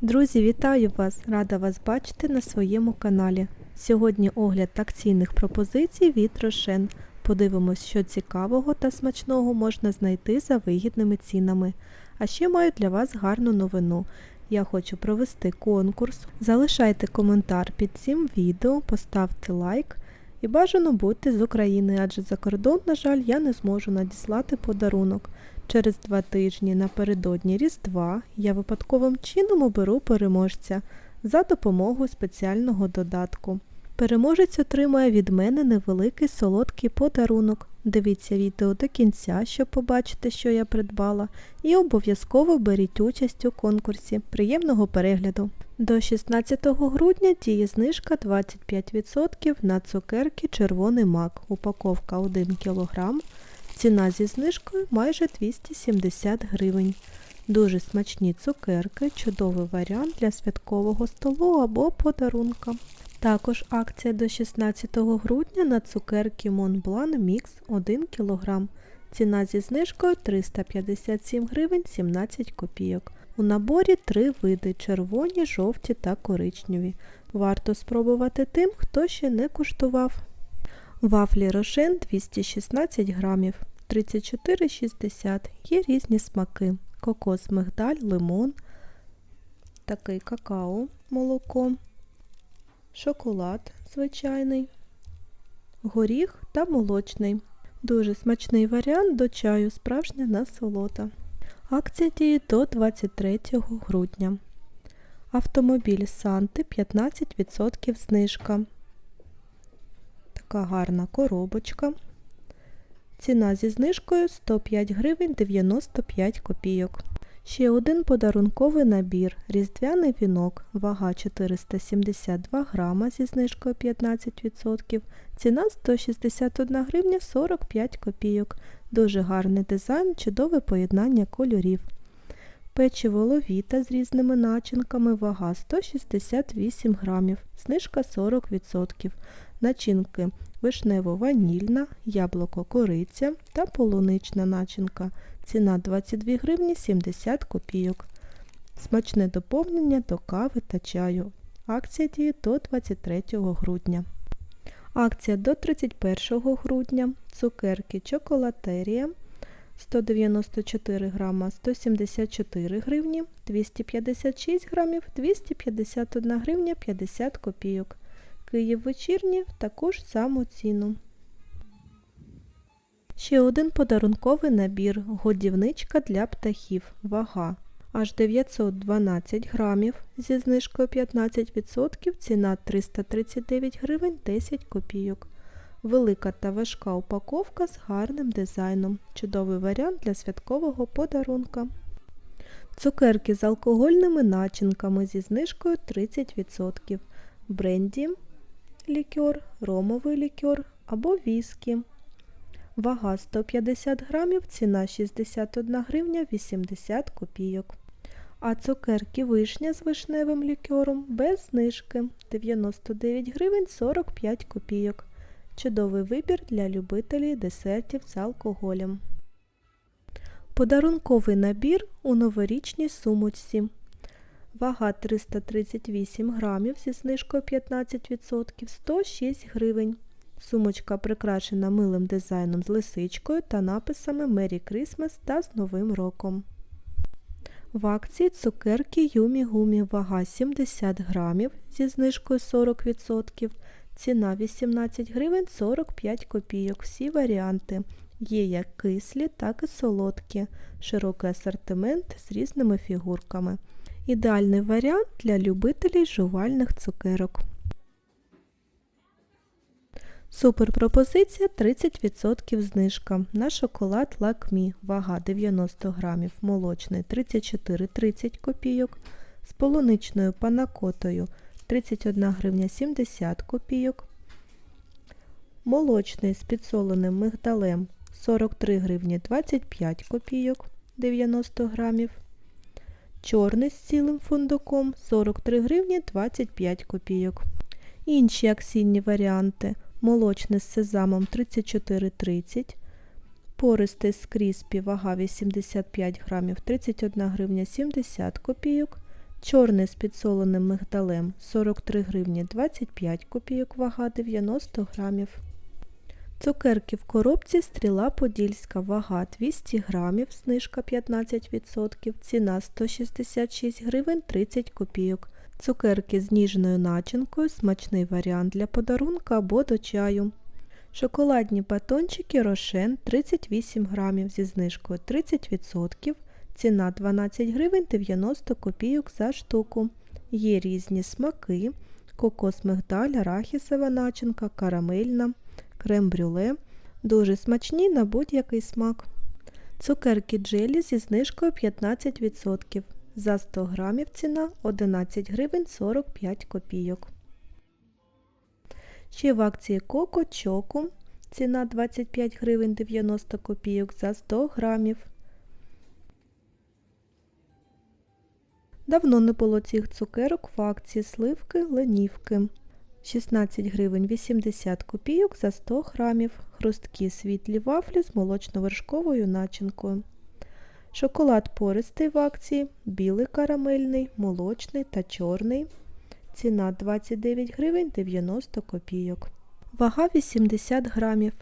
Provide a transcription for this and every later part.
Друзі, вітаю вас! Рада вас бачити на своєму каналі. Сьогодні огляд акційних пропозицій від Рошен. Подивимось, що цікавого та смачного можна знайти за вигідними цінами. А ще маю для вас гарну новину. Я хочу провести конкурс. Залишайте коментар під цим відео, поставте лайк і бажано будьте з України, адже за кордон, на жаль, я не зможу надіслати подарунок. Через два тижні напередодні Різдва я випадковим чином оберу переможця за допомогою спеціального додатку. Переможець отримає від мене невеликий солодкий подарунок. Дивіться відео до кінця, щоб побачити, що я придбала, і обов'язково беріть участь у конкурсі. Приємного перегляду! До 16 грудня діє знижка 25% на цукерки червоний мак. Упаковка 1 кг. Ціна зі знижкою майже 270 гривень. Дуже смачні цукерки, чудовий варіант для святкового столу або подарунка. Також акція до 16 грудня на цукерки Montblanc Mix 1 кг. Ціна зі знижкою 357 гривень 17 копійок. У наборі три види червоні, жовті та коричневі. Варто спробувати тим, хто ще не куштував. Вафлі Рошен 216 грамів, 34,60. Є різні смаки. Кокос, мигдаль, лимон, такий какао, молоко, шоколад звичайний, горіх та молочний. Дуже смачний варіант до чаю, справжня насолода. Акція діє до 23 грудня. Автомобіль Санти 15% знижка. Така гарна коробочка. Ціна зі знижкою 105 гривень 95 копійок. Ще один подарунковий набір. Різдвяний вінок. Вага 472 грама зі знижкою 15%. Ціна 161 гривня 45 копійок. Дуже гарний дизайн, чудове поєднання кольорів. Печиво ловіта з різними начинками, вага 168 грамів, знижка 40%. Начинки вишнево-ванільна, яблуко-кориця та полунична начинка. Ціна 22 гривні 70 копійок. Смачне доповнення до кави та чаю. Акція діє до 23 грудня. Акція до 31 грудня. Цукерки чоколатерія 194 грама 174 гривні, 256 грамів 251 гривня 50 копійок. Київ вечірні в таку ж саму ціну. Ще один подарунковий набір годівничка для птахів. Вага аж 912 грамів зі знижкою 15%, ціна 339 гривень 10 копійок. Велика та важка упаковка з гарним дизайном. Чудовий варіант для святкового подарунка. Цукерки з алкогольними начинками зі знижкою 30%. Бренді лікер, ромовий лікер або віскі. Вага 150 грамів, ціна 61 гривня 80 копійок. А цукерки вишня з вишневим лікером без знижки 99 гривень 45 копійок. Чудовий вибір для любителів десертів з алкоголем. Подарунковий набір у новорічній сумочці. Вага 338 грамів зі знижкою 15%, 106 гривень. Сумочка прикрашена милим дизайном з лисичкою та написами Merry Christmas та з Новим роком. В акції цукерки Юмі Гумі вага 70 грамів зі знижкою 40%. Ціна 18 гривень 45 копійок. Всі варіанти. Є як кислі, так і солодкі. Широкий асортимент з різними фігурками. Ідеальний варіант для любителів жувальних цукерок. Супер пропозиція 30% знижка. На шоколад Лакмі. Вага 90 грамів, молочний 34,30 копійок. З полуничною панакотою 31 гривня 70 копійок. Молочний з підсоленим мигдалем 43 гривні 25 копійок 90 грамів. Чорний з цілим фундуком 43 гривні 25 копійок. Інші акційні варіанти. Молочний з сезамом 34,30 Пористий з кріспі, вага 85 грамів 31 гривня 70 копійок. Чорний з підсоленим мигдалем 43 гривні 25 копійок, вага 90 грамів. Цукерки в коробці стріла подільська, вага 200 грамів, знижка 15%, ціна 166 гривень 30 копійок. Цукерки з ніжною начинкою, смачний варіант для подарунка або до чаю. Шоколадні батончики Рошен 38 грамів зі знижкою 30%, ціна 12 гривень 90 копійок за штуку. Є різні смаки, кокос мигдаль, арахісова начинка, карамельна, крем-брюле. Дуже смачні на будь-який смак. Цукерки джелі зі знижкою 15%. За 100 грамів ціна 11 гривень 45 копійок. Ще в акції Коко Чоку. Ціна 25 гривень 90 копійок за 100 грамів. Давно не було цих цукерок в акції сливки ленівки. 16 гривень 80 копійок за 100 грамів. Хрусткі світлі вафлі з молочно-вершковою начинкою. Шоколад пористий в акції, білий карамельний, молочний та чорний. Ціна 29 гривень 90 копійок. Вага 80 грамів.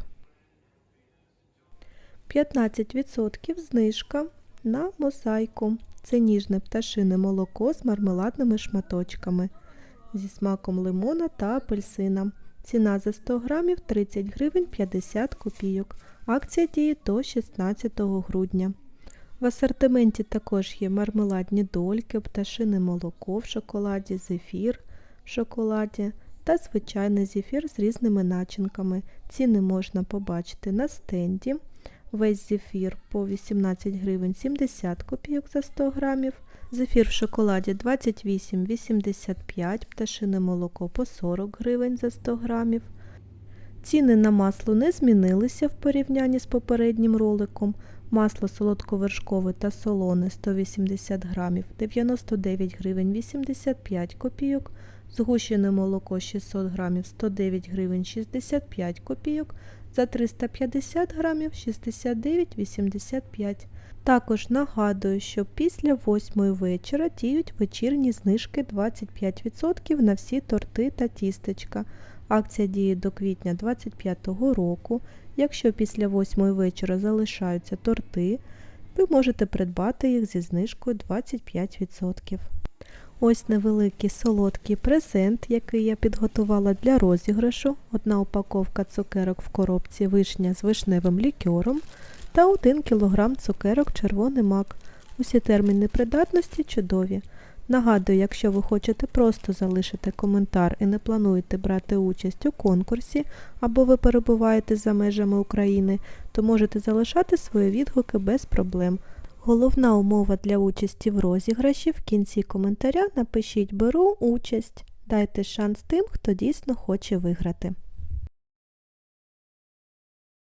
15% знижка на мозаїку. Це ніжне пташине молоко з мармеладними шматочками зі смаком лимона та апельсина. Ціна за 100 грамів 30 гривень 50 копійок. Акція діє до 16 грудня. В асортименті також є мармеладні дольки, пташине молоко в шоколаді, зефір в шоколаді та звичайний зефір з різними начинками. Ціни можна побачити на стенді. Весь зефір по 18 гривень 70 копійок за 100 грамів. Зефір в шоколаді 28,85, пташине молоко по 40 гривень за 100 грамів. Ціни на масло не змінилися в порівнянні з попереднім роликом. Масло солодковершкове та солоне 180 грамів 99 гривень 85 копійок. Згущене молоко 600 грамів 109 гривень 65 копійок. За 350 грамів 69,85. Також нагадую, що після 8 вечора діють вечірні знижки 25% на всі торти та тістечка. Акція діє до квітня 2025 року. Якщо після 8 вечора залишаються торти, ви можете придбати їх зі знижкою 25%. Ось невеликий солодкий презент, який я підготувала для розіграшу. Одна упаковка цукерок в коробці вишня з вишневим лікером та 1 кг цукерок червоний мак. Усі терміни придатності чудові. Нагадую, якщо ви хочете просто залишити коментар і не плануєте брати участь у конкурсі, або ви перебуваєте за межами України, то можете залишати свої відгуки без проблем. Головна умова для участі в розіграші в кінці коментаря напишіть Беру участь. Дайте шанс тим, хто дійсно хоче виграти.